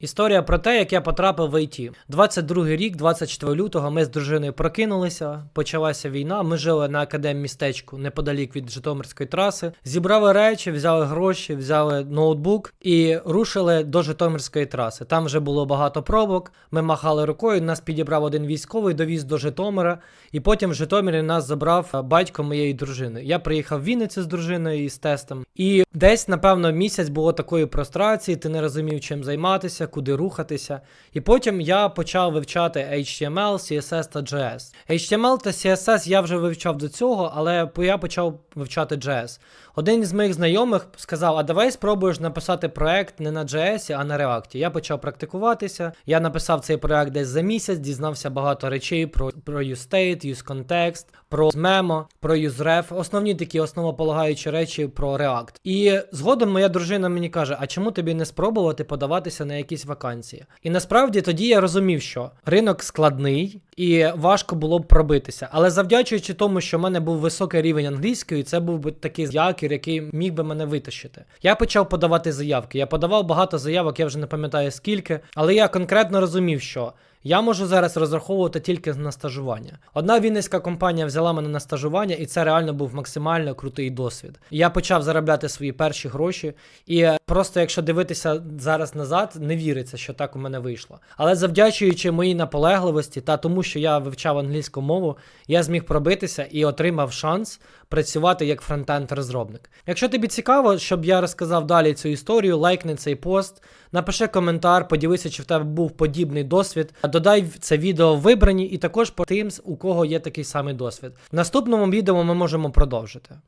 Історія про те, як я потрапив в ІТ. 22 рік, 24 лютого, ми з дружиною прокинулися. Почалася війна. Ми жили на академ-містечку неподалік від Житомирської траси. Зібрали речі, взяли гроші, взяли ноутбук і рушили до Житомирської траси. Там вже було багато пробок. Ми махали рукою. Нас підібрав один військовий, довіз до Житомира. І потім в Житомирі нас забрав е, батько моєї дружини. Я приїхав в Вінницю з дружиною і з тестом. І десь, напевно, місяць було такої прострації, ти не розумів, чим займатися, куди рухатися. І потім я почав вивчати HTML, CSS та JS. HTML та CSS я вже вивчав до цього, але я почав вивчати JS. Один із моїх знайомих сказав: А давай спробуєш написати проект не на JS, а на React. Я почав практикуватися. Я написав цей проект десь за місяць, дізнався багато речей про, про UseState, UseContext, про Memo, про UseRef, основні такі основополагаючі речі про React. І згодом моя дружина мені каже: А чому тобі не спробувати подаватися на якісь вакансії? І насправді тоді я розумів, що ринок складний і важко було б пробитися. Але завдячуючи тому, що в мене був високий рівень англійської, це був би такий якір, який міг би мене витащити. Я почав подавати заявки. Я подавав багато заявок, я вже не пам'ятаю скільки, але я конкретно розумів, що. Я можу зараз розраховувати тільки на стажування. Одна вінницька компанія взяла мене на стажування, і це реально був максимально крутий досвід. Я почав заробляти свої перші гроші, і просто якщо дивитися зараз назад, не віриться, що так у мене вийшло. Але завдячуючи моїй наполегливості та тому, що я вивчав англійську мову, я зміг пробитися і отримав шанс працювати як фронтенд розробник. Якщо тобі цікаво, щоб я розказав далі цю історію, лайкни цей пост, напиши коментар, поділися, чи в тебе був подібний досвід. Додай це відео вибрані і також по тим, у кого є такий самий досвід. В наступному відео ми можемо продовжити.